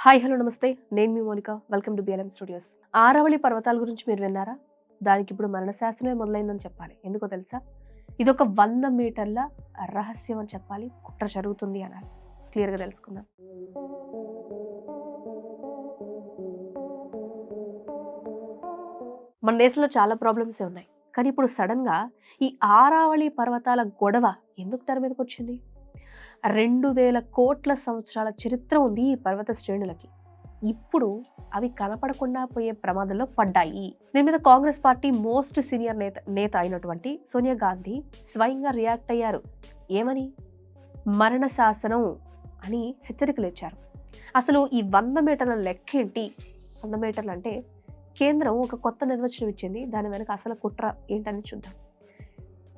Hi hello నమస్తే. నేను మీ Monika. Welcome to BLM studios Aravalli పర్వతాల గురించి మీరు విన్నారా? దానికి ఇప్పుడు మరణ శాస్త్రమే మొదలైందని చెప్పాలి. ఎందుకో తెలుసా? ఇది ఒక వంద మీటర్ల రహస్యం అని చెప్పాలి. కుట్ర జరుగుతుంది అనాలి. క్లియర్గా తెలుసుకుందాం. మన దేశంలో చాలా ప్రాబ్లమ్సే ఉన్నాయి. కానీ ఇప్పుడు సడన్గా ఈ ఆరావళి పర్వతాల గొడవ ఎందుకు తెర మీదకి వచ్చింది? రెండు వేల కోట్ల సంవత్సరాల చరిత్ర ఉంది ఈ పర్వత శ్రేణులకి. ఇప్పుడు అవి కనపడకుండా పోయే ప్రమాదంలో పడ్డాయి. దీని మీద కాంగ్రెస్ పార్టీ మోస్ట్ సీనియర్ నేత నేత అయినటువంటి సోనియా గాంధీ స్వయంగా రియాక్ట్ అయ్యారు. ఏమని? మరణ శాసనం అని హెచ్చరికలు ఇచ్చారు. అసలు ఈ వంద మీటర్ల లెక్క ఏంటి? వంద మీటర్లు అంటే కేంద్రం ఒక కొత్త నిర్వచనం ఇచ్చింది. దాని వెనక అసలు కుట్ర ఏంటని చూద్దాం.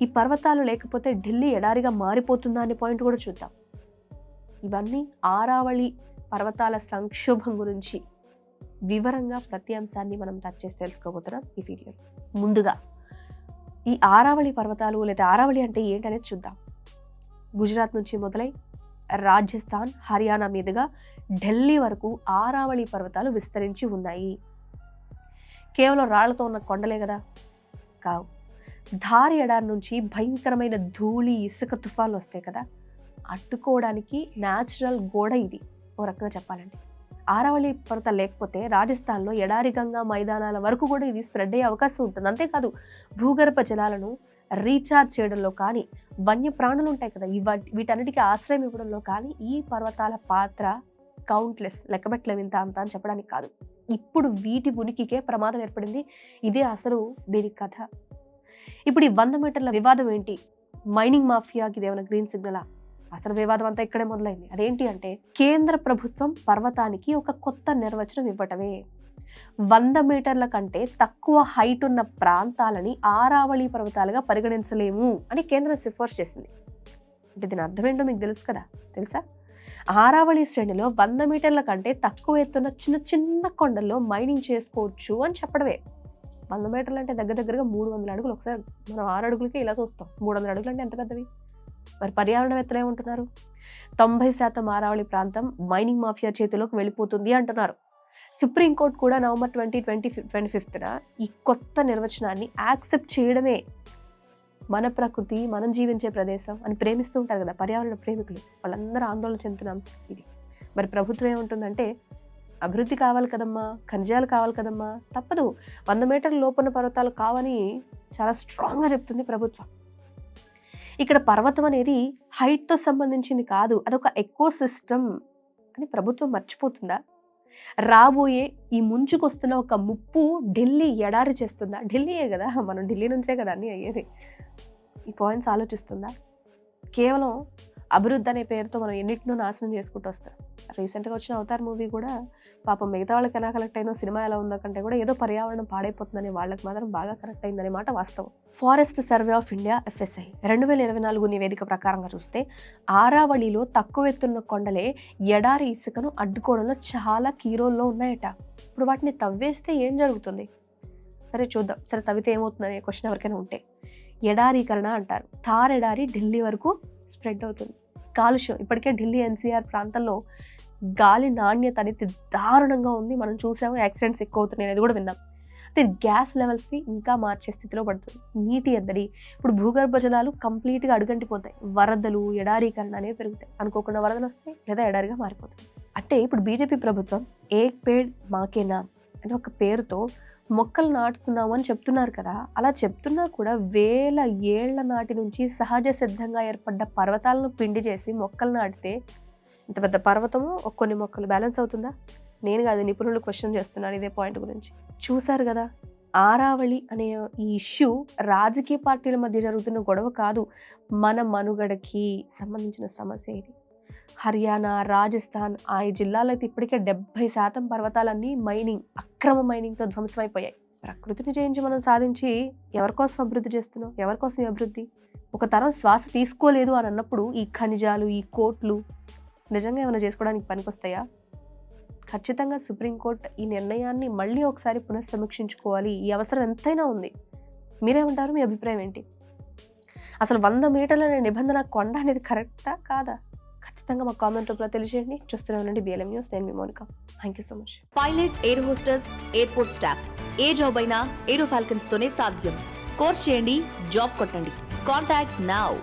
ఈ పర్వతాలు లేకపోతే ఢిల్లీ ఎడారిగా మారిపోతుందా అనే పాయింట్ కూడా చూద్దాం. ఇవన్నీ ఆరావళి పర్వతాల సంక్షోభం గురించి వివరంగా ప్రతి అంశాన్ని మనం టచ్ చేసి తెలుసుకోబోతున్నాం ఈ వీడియో ముందుగా ఈ ఆరావళి పర్వతాలు లేదా ఆరావళి అంటే ఏంటనేది చూద్దాం. గుజరాత్ నుంచి మొదలై రాజస్థాన్ హర్యానా మీదుగా ఢిల్లీ వరకు ఆరావళి పర్వతాలు విస్తరించి ఉన్నాయి. కేవలం రాళ్ళతో ఉన్న కొండలే కదా. కావు. ధారి ఎడారి నుంచి భయంకరమైన ధూళి ఇసుక తుఫాన్లు వస్తాయి కదా? అట్టుకోవడానికి న్యాచురల్ గోడ ఇది. ఓ రకంగా చెప్పాలంటే. ఆరావళి పర్వతాలు లేకపోతే రాజస్థాన్లో ఎడారి గంగా మైదానాల వరకు కూడా ఇది స్ప్రెడ్ అయ్యే అవకాశం ఉంటుంది. అంతేకాదు భూగర్భ జలాలను రీఛార్జ్ చేయడంలో కానీ వన్య ప్రాణులు ఉంటాయి కదా? ఇవ వీటన్నిటికీ ఆశ్రయం ఇవ్వడంలో కానీ ఈ పర్వతాల పాత్ర కౌంట్లెస్ లెక్కబెట్టలేము ఇంత అంత అని చెప్పడానికి కాదు. ఇప్పుడు వీటి ఉనికికే ప్రమాదం ఏర్పడింది. ఇదే అసలు దీని కథ. ఇప్పుడు ఈ వంద మీటర్ల వివాదం ఏంటి? మైనింగ్ మాఫియాకి ఇదేమైనా గ్రీన్ సిగ్నలా? అసలు వివాదం అంతా ఇక్కడే మొదలైంది. అదేంటి అంటే కేంద్ర ప్రభుత్వం పర్వతానికి ఒక కొత్త నిర్వచనం ఇవ్వటమే. వంద మీటర్ల కంటే తక్కువ హైట్ ఉన్న ప్రాంతాలని ఆరావళి పర్వతాలుగా పరిగణించలేము అని కేంద్రం సిఫార్సు చేసింది. అంటే దీని అర్థం ఏంటో మీకు తెలుసు కదా? తెలుసా? ఆరావళి శ్రేణిలో వంద మీటర్ల కంటే తక్కువ ఎత్తున్న చిన్న చిన్న కొండల్లో మైనింగ్ చేసుకోవచ్చు అని చెప్పడమే. వంద మీటర్లు అంటే దగ్గర దగ్గరగా మూడు వందల అడుగులు. ఒకసారి మనం ఆరు అడుగులకి ఇలా చూస్తాం. మూడు వందల అడుగులు అంటే ఎంత పెద్దవి? మరి పర్యావరణవేత్తలు ఏమంటున్నారు? తొంభై శాతం ఆరావళి ప్రాంతం మైనింగ్ మాఫియా చేతిలోకి వెళ్ళిపోతుంది అంటున్నారు. సుప్రీంకోర్టు కూడా నవంబర్ ట్వంటీ ట్వంటీ ట్వంటీ ఫిఫ్త్న ఈ కొత్త నిర్వచనాన్ని యాక్సెప్ట్ చేయడమే మన ప్రకృతి మనం జీవించే ప్రదేశం అని ప్రేమిస్తూ ఉంటారు కదా పర్యావరణ ప్రేమికులు. వాళ్ళందరూ ఆందోళన చెందుతున్న అంశం ఇది. మరి ప్రభుత్వం ఏముంటుందంటే అభివృద్ధి కావాలి కదమ్మా ఖనిజాలు కావాలి కదమ్మా. తప్పదు. వంద మీటర్ల లోపల పర్వతాలు కావని చాలా స్ట్రాంగ్గా చెప్తుంది ప్రభుత్వం. ఇక్కడ పర్వతం అనేది హైట్తో సంబంధించింది కాదు అదొక ఎకో సిస్టమ్ అని ప్రభుత్వం మర్చిపోతుందా? రాబోయే ఈ ముంచుకొస్తున్న ఒక ముప్పు ఢిల్లీ ఎడారి చేస్తుందా? ఢిల్లీయే కదా మనం ఢిల్లీ నుంచే కదా అన్నీ అయ్యేది. ఈ పాయింట్స్ ఆలోచిస్తుందా? కేవలం అభివృద్ధి అనే పేరుతో మనం ఎన్నిటినో నాశనం చేసుకుంటూ వస్తాం. రీసెంట్గా వచ్చిన అవతార్ మూవీ కూడా పాపం మిగతా వాళ్ళకి ఎలా కనెక్ట్ అయిందో సినిమా ఎలా ఉందో కంటే కూడా ఏదో పర్యావరణం పాడైపోతుందని వాళ్ళకి మాత్రం బాగా కనెక్ట్ అయిందనే మాట వాస్తవం. Forest survey of India FSI రెండు వేల ఇరవై నాలుగు నివేదిక ప్రకారంగా చూస్తే ఆరావళిలో తక్కువ ఎత్తున్న కొండలే ఎడారి ఇసుకను అడ్డుకోవడంలో చాలా కీరోల్లో ఉన్నాయట. ఇప్పుడు వాటిని తవ్వేస్తే ఏం జరుగుతుంది? సరే చూద్దాం. సరే తవ్వితే ఏమవుతుందనే క్వశ్చన్ ఎవరికైనా ఉంటే. ఎడారీకరణ అంటారు. థార్ ఎడారి ఢిల్లీ వరకు స్ప్రెడ్ అవుతుంది. కాలుష్యం. ఇప్పటికే ఢిల్లీ ఎన్సీఆర్ ప్రాంతంలో గాలి నాణ్యత అనేది దారుణంగా ఉంది. మనం చూసాము యాక్సిడెంట్స్ ఎక్కువ అవుతున్నాయి అనేది కూడా విన్నాం. అయితే గ్యాస్ లెవెల్స్ని ఇంకా మార్చే స్థితిలో పడుతుంది. నీటి ఎద్దడి ఇప్పుడు భూగర్భ జలాలు కంప్లీట్గా అడుగంటిపోతాయి. వరదలు ఎడారీకరణ అనేవి పెరుగుతాయి. అనుకోకుండా వరదలు వస్తాయి లేదా ఎడారిగా మారిపోతాయి. అంటే ఇప్పుడు బీజేపీ ప్రభుత్వం ఏక్ పేడ్ మాకేనా అని ఒక పేరుతో మొక్కలు నాటుతున్నాము అని చెప్తున్నారు కదా. అలా చెప్తున్నా కూడా వేల ఏళ్ళ నాటి నుంచి సహజ సిద్ధంగా ఏర్పడ్డ పర్వతాలను పిండి చేసి మొక్కలు నాటితే ఇంత పెద్ద పర్వతము కొన్ని మొక్కలు బ్యాలెన్స్ అవుతుందా? నేను కాదు నిపుణులు క్వశ్చన్ చేస్తున్నాను ఇదే పాయింట్ గురించి. చూశారు కదా ఆరావళి అనే ఈ ఇష్యూ రాజకీయ పార్టీల మధ్య జరుగుతున్న గొడవ కాదు మన మనుగడకి సంబంధించిన సమస్య ఇది. హర్యానా రాజస్థాన్ ఆ జిల్లాలో అయితే ఇప్పటికే డెబ్బై శాతం పర్వతాలన్నీ మైనింగ్ అక్రమ మైనింగ్తో ధ్వంసమైపోయాయి. ప్రకృతిని జయించి మనం సాధించి ఎవరికోసం అభివృద్ధి చేస్తున్నాం? ఎవరికోసం అభివృద్ధి? ఒక తరం శ్వాస తీసుకోలేదు అని అన్నప్పుడు ఈ ఖనిజాలు ఈ కోట్లు నిజంగా ఏమైనా చేసుకోవడానికి పనికొస్తాయా? ఖచ్చితంగా సుప్రీంకోర్టు ఈ నిర్ణయాన్ని మళ్ళీ ఒకసారి పునఃసమీక్షించుకోవాలి. ఈ అవసరం ఎంతైనా ఉంది. మీరేమంటారు మీ అభిప్రాయం ఏంటి? అసలు వంద మీటర్ల నిబంధన కొండ అనేది కరెక్టా కాదా? ఖచ్చితంగా మా కామెంట్ రూపంలో తెలియజేయండి. చూస్తూనే ఉండండి బిఎల్ఎం న్యూస్ నేను మీ Mounika. Thank you so much pilot air hostess airport staff A job అయినా ఏరో ఫాల్కన్స్ తోనే సాధ్యం. కోర్స్ చేయండి జాబ్ కొట్టండి. Contact now